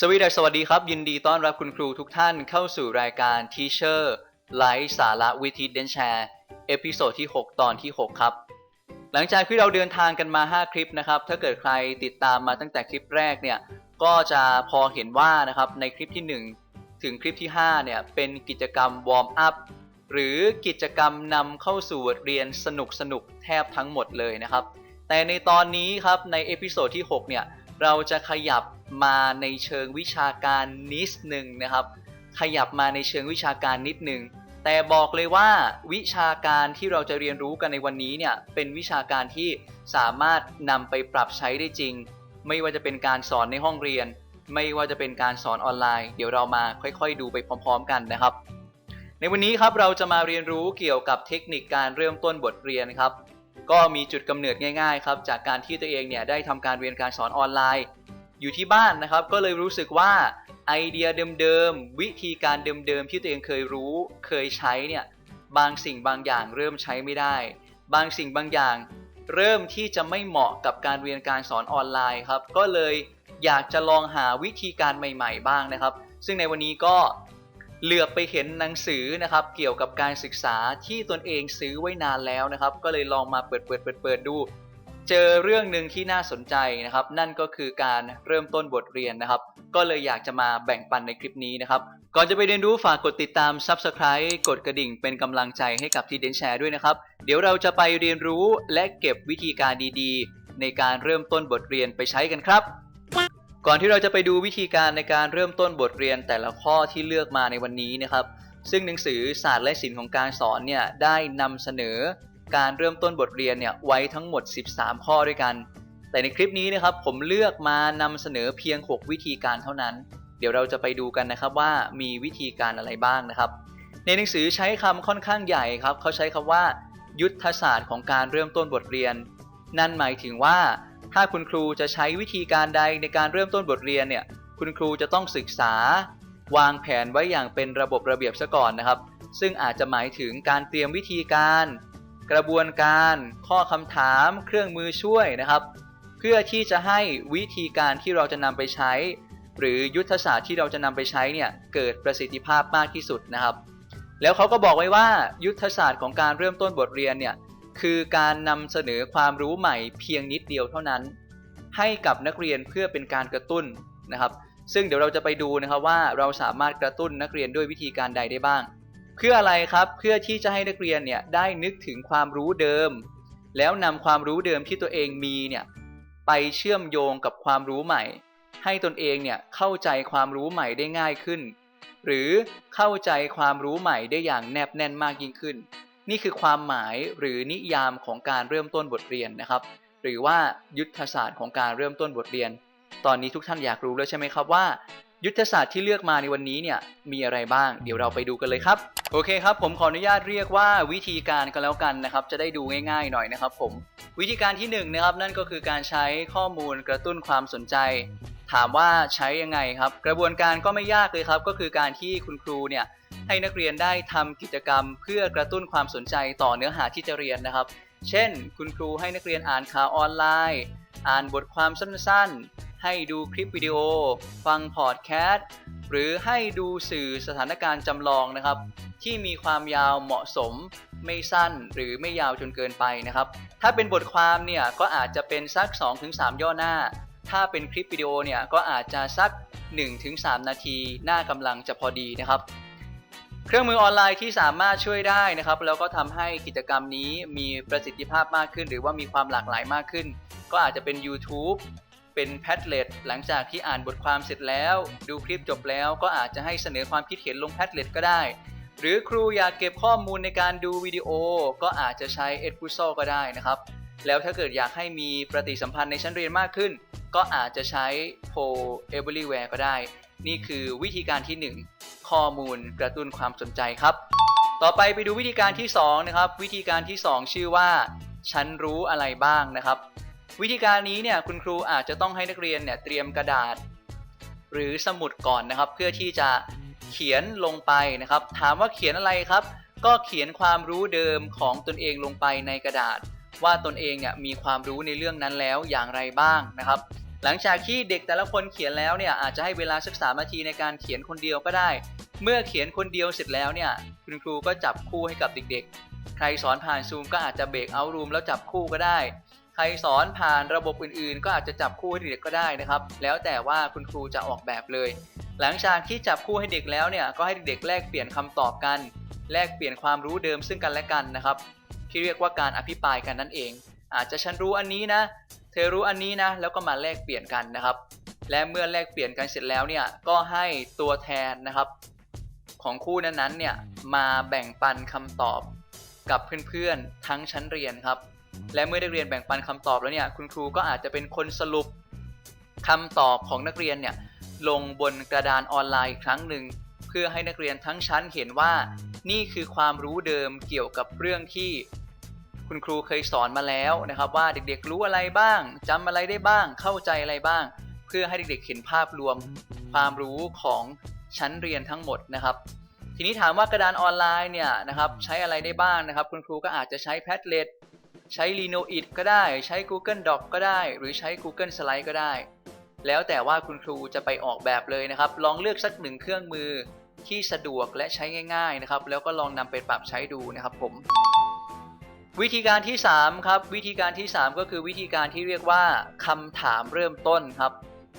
สวีดัสสวัสดีครับ ยินดีต้อนรับคุณครูทุกท่านเข้าสู่รายการ Teacher ไลฟ์สาระวิธีเดนแชร์เอพิโซดที่ 6 ตอนที่ 6 ครับ หลังจากที่เราเดินทางกันมา 5 คลิปนะครับ ถ้าเกิดใครติดตามมาตั้งแต่คลิปแรกเนี่ย ก็จะพอเห็นว่านะครับในคลิปที่ 1 ถึงคลิปที่ 5 เนี่ย เป็นกิจกรรมวอร์มอัพ หรือกิจกรรมนำเข้าสู่บทเรียนสนุกสนุกแทบทั้งหมดเลยนะครับ แต่ในตอนนี้ครับในเอพิโซดที่ 6 เนี่ยเราจะขยับมาในเชิงวิชาการนิดหนึ่งนะครับ ขยับมาในเชิงวิชาการนิดหนึ่งแต่บอกเลยว่าวิชาการที่เราจะเรียนรู้กันในวันนี้เนี่ยเป็นวิชาการที่สามารถนำไปปรับใช้ได้จริง ไม่ว่าจะเป็นการสอนในห้องเรียน ไม่ว่าจะเป็นการสอนออนไลน์ เดี๋ยวเรามาค่อยๆ ดูไปพร้อม ๆ กันนะครับ ในวันนี้ครับเราจะมาเรียนรู้เกี่ยวกับเทคนิคการเริ่มต้นบทเรียนครับ ก็มีจุดกำเนิดง่ายๆครับจากการที่ตัวเองเนี่ยได้ทำการเรียนการสอนออนไลน์ อยู่ที่บ้านนะครับ ก็เลยรู้สึกว่าไอเดียเดิมๆวิธีการเดิมๆที่ตัวเองเคยรู้ เคยใช้เนี่ยบางสิ่งบางอย่างเริ่มใช้ไม่ได้ บางสิ่งบางอย่าง เริ่มที่จะไม่เหมาะกับการเรียนการสอนออนไลน์ครับ ก็เลยอยากจะลองหาวิธีการใหม่ ๆ บ้างนะครับ ซึ่งในวันนี้ก็ เหลือไปเห็นหนังสือนะครับเกี่ยวกับการศึกษาที่ตนเองซื้อไว้นานแล้วนะครับ ก็เลยลองมาเปิดเปิดเปิดเปิดดู เจอเรื่องหนึ่งที่น่าสนใจนะครับ นั่นก็คือการเริ่มต้นบทเรียนนะครับ ก็เลยอยากจะมาแบ่งปันในคลิปนี้นะครับก่อนจะไปเรียนรู้ฝากกดติดตาม Subscribe กดกระดิ่งเป็นกำลังใจให้กับทีเดนแชร์ด้วยนะครับ เดี๋ยวเราจะไปเรียนรู้และเก็บวิธีการดีๆ ในการเริ่มต้นบทเรียนไปใช้กันครับ ก่อนที่เราจะไปดูวิธีการในการเริ่มต้นบทเรียนแต่ละข้อที่เลือกมาในวันนี้นะครับ ซึ่งหนังสือศาสตร์และศิลป์ของการสอนเนี่ยได้นำเสนอการเริ่มต้นบทเรียนเนี่ยไว้ทั้งหมด 13 ข้อด้วยกัน แต่ในคลิปนี้นะครับผมเลือกมานำเสนอเพียง 6 วิธีการเท่านั้น เดี๋ยวเราจะไปดูกันนะครับว่ามีวิธีการอะไรบ้างนะครับ ในหนังสือใช้คำค่อนข้างใหญ่ครับเขาใช้คำว่า ยุทธศาสตร์ของการเริ่มต้นบทเรียน นั่นหมายถึงว่า ถ้าคุณครูจะใช้วิธีการใดในการเริ่มต้นบทเรียนเนี่ย คุณครูจะต้องศึกษา วางแผนไว้อย่างเป็นระบบระเบียบซะก่อนนะครับ ซึ่งอาจจะหมายถึงการเตรียมวิธีการ กระบวนการ ข้อคำถาม เครื่องมือช่วยนะครับ เพื่อที่จะให้วิธีการที่เราจะนำไปใช้ หรือยุทธศาสตร์ที่เราจะนำไปใช้เนี่ยเกิดประสิทธิภาพมากที่สุดนะครับ แล้วเขาก็บอกไว้ว่ายุทธศาสตร์ของการเริ่มต้นบทเรียนเนี่ย คือการนำเสนอความรู้ใหม่เพียงนิดเดียวเท่านั้น ให้กับนักเรียนเพื่อเป็นการกระตุ้นนะครับ ซึ่งเดี๋ยวเราจะไปดูนะครับว่าเราสามารถกระตุ้นนักเรียนด้วยวิธีการใดได้บ้าง เพื่ออะไรครับเพื่อที่จะให้นักเรียนเนี่ยได้นึกถึงความรู้เดิม แล้วนำความรู้เดิมที่ตัวเองมีเนี่ยไปเชื่อมโยงกับความรู้ใหม่ ให้ตนเองเนี่ยเข้าใจความรู้ใหม่ได้ง่ายขึ้น หรือเข้าใจความรู้ใหม่ได้อย่างแนบแน่นมากยิ่งขึ้น นี่คือความหมายหรือนิยามของการเริ่มต้นบทเรียนนะครับ หรือว่ายุทธศาสตร์ของการเริ่มต้นบทเรียน ตอนนี้ทุกท่านอยากรู้แล้วใช่ไหมครับว่า ยุทธศาสตร์ที่เลือกมาในวันนี้เนี่ยมีอะไรบ้าง เดี๋ยวเราไปดูกันเลยครับ โอเคครับ ผมขออนุญาตเรียกว่าวิธีการกันแล้วกันนะครับ จะได้ดูง่ายๆหน่อยนะครับ ผม วิธีการที่1นงนะครับนั่นก็คือการใช้ข้อมูลกระตุ้นความสนใจ ถามว่าใช้ยังไงครับ กระบวนการก็ไม่ยากเลยครับ ก็คือการที่คุณครูเนี่ย ให้นักเรียนได้ทำกิจกรรม เพื่อกระตุ้นความสนใจต่อเนื้อหาที่จะเรียนนะครับ เช่น คุณครูให้นักเรียนอ่านข่าวออนไลน์ อ่านบทความสั้นๆ ให้ดูคลิปวิดีโอ ฟังพอดแคสต์หรือให้ดูสื่อสถานการณ์จำลองนะครับ ที่มีความยาวเหมาะสมไม่สั้นหรือไม่ยาวจนเกินไปนะครับ ถ้าเป็นบทความเนี่ยก็อาจจะเป็นสัก 2-3 ย่อหน้า ถ้าเป็นคลิปวิดีโอเนี่ยก็อาจจะสัก 1-3 นาทีหน้ากำลังจะพอดีนะครับ เครื่องมือออนไลน์ที่สามารถช่วยได้นะครับ แล้วก็ทำให้กิจกรรมนี้มีประสิทธิภาพมากขึ้น หรือว่ามีความหลากหลายมากขึ้น ก็อาจจะเป็น YouTube เป็น Padlet หลังจากที่อ่านบทความเสร็จแล้ว ดูคลิปจบแล้วก็อาจจะให้เสนอความคิดเห็นลง Padlet ก็ได้ หรือครูอยากเก็บข้อมูลในการดูวิดีโอ ก็อาจจะใช้ e d p u z z l e ก็ได้นะครับ แล้วถ้าเกิดอยากให้มีปฏิสัมพันธ์ในชั้นเรียนมากขึ้น ก็อาจจะใช้ Poll Everywhere ก็ได้ นี่คือวิธีการที่ 1ข้อมูลกระตุ้นความสนใจครับ ต่อไปไปดูวิธีการที่2นะครับวิธีการที่ 2 ชื่อว่า ฉันรู้อะไรบ้างนะครับ วิธีการนี้เนี่ยคุณครูอาจจะต้องให้นักเรียนเนี่ยเตรียมกระดาษ หรือสมุดก่อนนะครับ เพื่อที่จะเขียนลงไปนะครับ ถามว่าเขียนอะไรครับ ก็เขียนความรู้เดิมของตนเองลงไปในกระดาษ ว่าตนเองเนี่ยมีความรู้ในเรื่องนั้นแล้วอย่างไรบ้างนะครับ หลังจากที่เด็กแต่ละคนเขียนแล้วเนี่ยอาจจะให้เวลาสักสามนาทีในการเขียนคนเดียวก็ได้ เมื่อเขียนคนเดียวเสร็จแล้วเนี่ยคุณครูก็จับคู่ให้กับเด็กๆ ใครสอนผ่านซูมก็อาจจะเบรกเอาท์รูมแล้วจับคู่ก็ได้ ใครสอนผ่านระบบอื่นๆ ก็อาจจะจับคู่ให้เด็กก็ได้นะครับ แล้วแต่ว่าคุณครูจะออกแบบเลย หลังจากที่จับคู่ให้เด็กแล้วเนี่ยก็ให้เด็กๆแลกเปลี่ยนคำตอบกัน แลกเปลี่ยนความรู้เดิมซึ่งกันและกันนะครับ ที่เรียกว่าการอภิปรายกันนั่นเอง อาจจะฉันรู้อันนี้นะ เธอรู้อันนี้นะ แล้วก็มาแลกเปลี่ยนกันนะครับ และเมื่อแลกเปลี่ยนกันเสร็จแล้วเนี่ยก็ให้ตัวแทนนะครับ ของคู่นั้นๆเนี่ยมาแบ่งปันคำตอบกับเพื่อนๆทั้งชั้นเรียนครับ และเมื่อได้เรียนแบ่งปันคำตอบแล้วเนี่ยคุณครูก็อาจจะเป็นคนสรุปคำตอบของนักเรียนเนี่ยลงบนกระดานออนไลน์อีกครั้งหนึ่งเพื่อให้นักเรียนทั้งชั้นเห็นว่านี่คือความรู้เดิมเกี่ยวกับเรื่องที่ คุณครูเคยสอนมาแล้วนะครับ ว่าเด็กๆรู้อะไรบ้างจำอะไรได้บ้าง เข้าใจอะไรบ้าง เพื่อให้เด็กๆเห็นภาพรวมความรู้ของชั้นเรียนทั้งหมดนะครับทีนี้ถามว่ากระดานออนไลน์เนี่ยนะครับใช้อะไรได้บ้างนะครับ คุณครูก็อาจจะใช้ Padlet ใช้ Linoit ก็ได้ ใช้ Google Doc ก็ได้ หรือใช้ Google Slide ก็ได้ แล้วแต่ว่าคุณครูจะไปออกแบบเลยนะครับ ลองเลือกสักหนึ่งเครื่องมือที่สะดวกและใช้ง่าย ๆนะครับ แล้วก็ลองนำไปปรับใช้ดูนะครับผม วิธีการที่ 3 ครับ วิธีการที่ 3 ก็คือวิธีการที่เรียกว่าคำถามเริ่มต้นครับ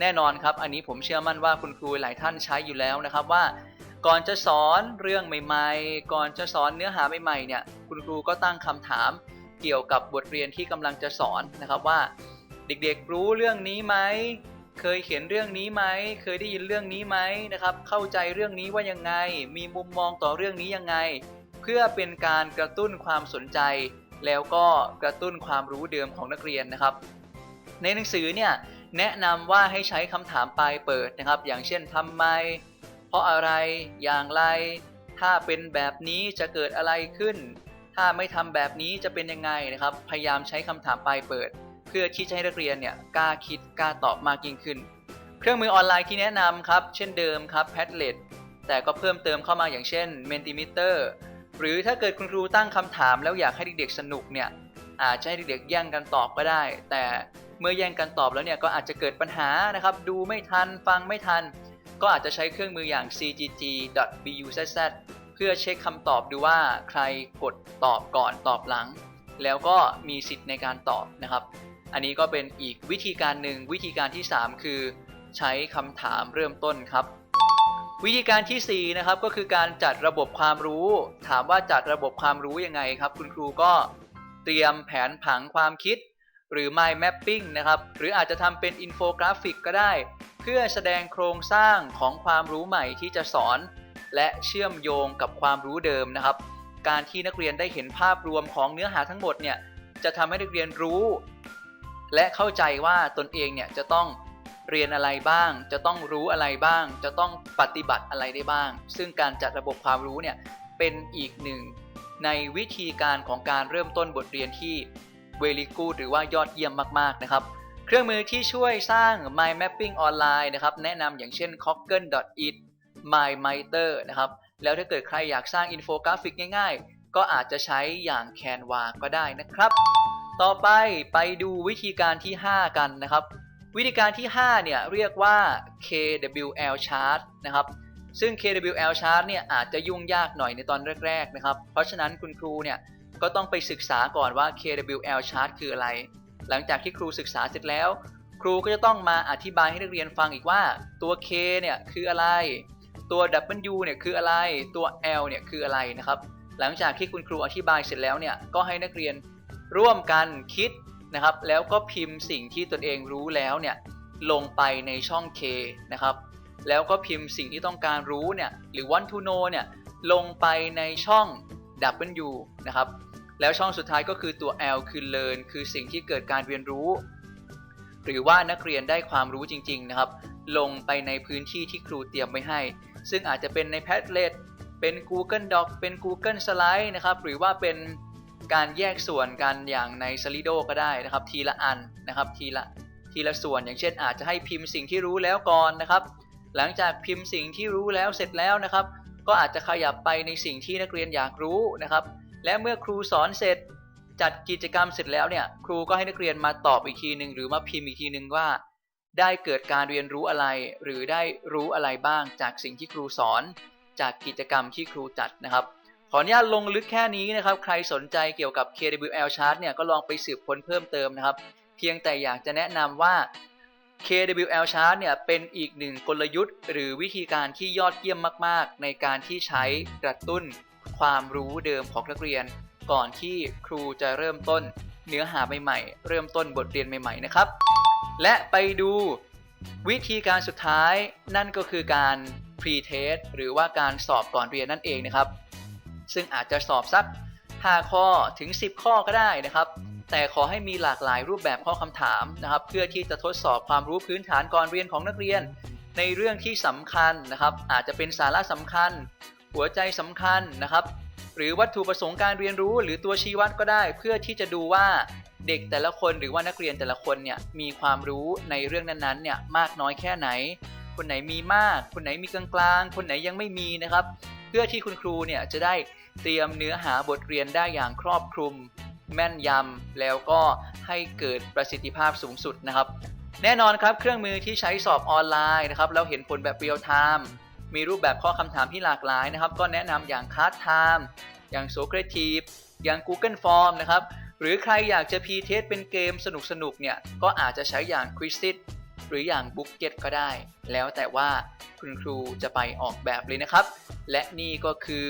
แน่นอนครับ อันนี้ผมเชื่อมั่นว่าคุณครูหลายท่านใช้อยู่แล้วนะครับว่า ก่อนจะสอนเรื่องใหม่ ๆ ก่อนจะสอนเนื้อหาใหม่ๆเนี่ยคุณครูก็ตั้งคำถามเกี่ยวกับบทเรียนที่กำลังจะสอนนะครับว่า เด็กๆรู้เรื่องนี้ไหมเคยเขียนเรื่องนี้ไหม เคยได้ยินเรื่องนี้ไหมนะครับ เข้าใจเรื่องนี้ว่ายังไง มีมุมมองต่อเรื่องนี้ยังไง เพื่อเป็นการกระตุ้นความสนใจ แล้วก็กระตุ้นความรู้เดิมของนักเรียนนะครับ ในหนังสือเนี่ยแนะนำว่าให้ใช้คำถามปลายเปิดนะครับ อย่างเช่นทำไม เพราะอะไรอย่างไร ถ้าเป็นแบบนี้จะเกิดอะไรขึ้น ถ้าไม่ทำแบบนี้จะเป็นยังไงนะครับ พยายามใช้คำถามปลายเปิด เพื่อที่จะให้นักเรียนเนี่ยกล้าคิดกล้าตอบมากยิ่งขึ้น เครื่องมือออนไลน์ที่แนะนำครับ เช่นเดิมครับ Padlet แต่ก็เพิ่มเติมเข้ามาอย่างเช่น Mentimeter หรือถ้าเกิดคุณครูตั้งคำถามแล้วอยากให้เด็กๆสนุกเนี่ยอาจจะให้เด็กๆแย่งกันตอบก็ได้ แต่เมื่อแย่งกันตอบแล้วเนี่ยก็อาจจะเกิดปัญหานะครับ ดูไม่ทันฟังไม่ทัน ก็อาจจะใช้เครื่องมืออย่าง cgg.buzz เพื่อเช็คคำตอบดูว่าใครกดตอบก่อนตอบหลัง แล้วก็มีสิทธิ์ในการตอบนะครับ อันนี้ก็เป็นอีกวิธีการหนึ่งวิธีการที่ 3 คือ ใช้คำถามเริ่มต้นครับ วิธีการที่4นะครับก็คือการจัดระบบความรู้ ถามว่าจัดระบบความรู้ยังไงครับ คุณครูก็เตรียมแผนผังความคิด หรือ mind mapping นะครับ หรืออาจจะทำเป็นอินโฟกราฟิกก็ได้ เพื่อแสดงโครงสร้างของความรู้ใหม่ที่จะสอน และเชื่อมโยงกับความรู้เดิมนะครับ การที่นักเรียนได้เห็นภาพรวมของเนื้อหาทั้งหมดเนี่ยจะทำให้นักเรียนรู้ และเข้าใจว่าตนเองเนี่ยจะต้อง เรียนอะไรบ้าง จะต้องรู้อะไรบ้าง จะต้องปฏิบัติอะไรได้บ้าง ซึ่งการจัดระบบความรู้เนี่ยเป็นอีกหนึ่งในวิธีการของการเริ่มต้นบทเรียนที่ very good หรือว่ายอดเยี่ยมมากๆนะครับ เครื่องมือที่ช่วยสร้าง mind mapping ออนไลน์นะครับ แนะนำอย่างเช่น Coggle.it MyMiter นะครับ แล้วถ้าเกิดใครอยากสร้างอินโฟกราฟิกง่ายๆ ก็อาจจะใช้อย่าง Canva ก็ได้นะครับ ต่อไปไปดูวิธีการที่ 5 กันนะครับ วิธีการที่ 5 เนี่ยเรียกว่า KWL chart นะครับ ซึ่ง KWL chart เนี่ยอาจจะยุ่งยากหน่อยในตอนแรกๆนะครับ เพราะฉะนั้นคุณครูเนี่ยก็ต้องไปศึกษาก่อนว่า KWL chart คืออะไร หลังจากที่ครูศึกษาเสร็จแล้ว ครูก็จะต้องมาอธิบายให้นักเรียนฟังอีกว่าตัว K เนี่ยคืออะไร ตัว W เนี่ยคืออะไร ตัว L เนี่ยคืออะไรนะครับ หลังจากที่คุณครูอธิบายเสร็จแล้วเนี่ยก็ให้นักเรียนร่วมกันคิด นะครับ แล้วก็พิมพ์สิ่งที่ตนเองรู้แล้วเนี่ยลงไปในช่อง K นะครับ แล้วก็พิมพ์สิ่งที่ต้องการรู้เนี่ยหรือ want to know เนี่ยลงไปในช่อง W นะครับ แล้วช่องสุดท้ายก็คือตัว L คือ learn คือสิ่งที่เกิดการเรียนรู้ หรือว่านักเรียนได้ความรู้จริง ๆ นะครับ ลงไปในพื้นที่ที่ครูเตรียมไว้ให้ ซึ่งอาจจะเป็นใน Padlet เป็น Google Doc เป็น Google Slide นะครับ หรือว่าเป็น การแยกส่วนกันอย่างใน Slido ก็ได้นะครับ ทีละอันนะครับ ทีละทีละส่วนอย่างเช่น อาจจะให้พิมพ์สิ่งที่รู้แล้วก่อนนะครับ หลังจากพิมพ์สิ่งที่รู้แล้วเสร็จแล้วนะครับ ก็อาจจะขยับไปในสิ่งที่นักเรียนอยากรู้นะครับ และเมื่อครูสอนเสร็จจัดกิจกรรมเสร็จแล้วเนี่ยครูก็ให้นักเรียนมาตอบอีกทีหนึ่งหรือมาพิมพ์อีกทีหนึ่งว่า ได้เกิดการเรียนรู้อะไร หรือได้รู้อะไรบ้างจากสิ่งที่ครูสอน จากกิจกรรมที่ครูจัดนะครับ ขออนุญาตลงลึกแค่นี้นะครับ ใครสนใจเกี่ยวกับ KWL Chart เนี่ยก็ลองไปสืบค้นเพิ่มเติมนะครับ เพียงแต่อยากจะแนะนำว่า KWL Chart เนี่ยเป็นอีกหนึ่งกลยุทธ์ หรือวิธีการที่ยอดเยี่ยมมาก ๆ ในการที่ใช้กระตุ้นความรู้เดิมของนักเรียน ก่อนที่ครูจะเริ่มต้นเนื้อหาใหม่ๆ เริ่มต้นบทเรียนใหม่ ๆ นะครับ และไปดูวิธีการสุดท้ายนั่นก็คือการ pre-test หรือว่าการสอบก่อนเรียนนั่นเองนะครับ ซึ่งอาจจะสอบสัก5ข้อถึง 10 ข้อก็ได้นะครับ แต่ขอให้มีหลากหลายรูปแบบข้อคำถามนะครับ เพื่อที่จะทดสอบความรู้พื้นฐานก่อนเรียนของนักเรียน ในเรื่องที่สำคัญนะครับ อาจจะเป็นสาระสำคัญ หัวใจสำคัญนะครับหรือวัตถุประสงค์การเรียนรู้หรือตัวชี้วัดก็ได้ เพื่อที่จะดูว่าเด็กแต่ละคนหรือว่านักเรียนแต่ละคนเนี่ยมีความรู้ในเรื่องนั้นๆเนี่ยมากน้อยแค่ไหน คนไหนมีมาก คนไหนมีกลางๆ คนไหนยังไม่มีนะครับ เพื่อที่คุณครูเนี่ยจะได้ เตรียมเนื้อหาบทเรียนได้อย่างครอบคลุม แม่นยำแล้วก็ให้เกิดประสิทธิภาพสูงสุดนะครับ แน่นอนครับเครื่องมือที่ใช้สอบออนไลน์นะครับแล้วเห็นผลแบบเรียลไทม์มีรูปแบบข้อคำถามที่หลากหลายนะครับ ก็แนะนำอย่างค a า t ไทม์อย่าง Socrative อย่าง Google Form นะครับหรือใครอยากจะพีเทสเป็นเกมสนุกๆเนี่ยก็อาจจะใช้อย่าง Quizlet หรืออย่าง Bookget ก็ได้ แล้วแต่ว่าคุณครูจะไปออกแบบเลยนะครับ และนี่ก็คือ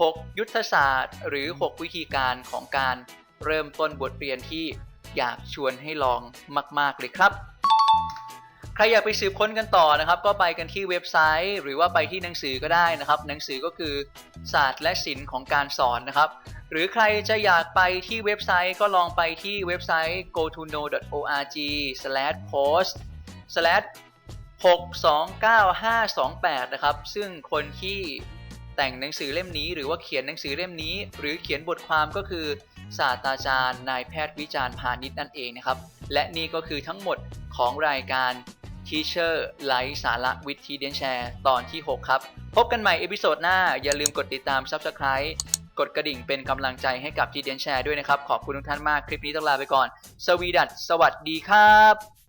6 ยุทธศาสตร์ หรือ 6 วิธีการของการเริ่มต้นบทเรียนที่อยากชวนให้ลองมาก ๆ เลยครับ ใครอยากไปสืบค้นกันต่อนะครับ ก็ไปกันที่เว็บไซต์ หรือว่าไปที่หนังสือก็ได้นะครับ หนังสือก็คือศาสตร์และศิลป์ของการสอนนะครับ หรือใครจะอยากไปที่เว็บไซต์ก็ลองไปที่เว็บไซต์ gotono.org/post /629528 นะครับ ซึ่งคนที่ แต่งหนังสือเล่มนี้ หรือว่าเขียนหนังสือเล่มนี้ หรือเขียนบทความก็คือศาสตราจารย์นายแพทย์วิจารณ์พาณิชย์นั่นเองนะครับ และนี่ก็คือทั้งหมดของรายการ Teacher ไลฟ์สาระวิธีเดียนแชร์ตอนที่ 6 ครับ พบกันใหม่เอพิโซดหน้า อย่าลืมกดติดตาม Subscribe กดกระดิ่งเป็นกำลังใจให้กับทีเดียนแชร์ด้วยนะครับ ขอบคุณทุกท่านมากคลิปนี้ต้องลาไปก่อน สวีดัสสวัสดีครับ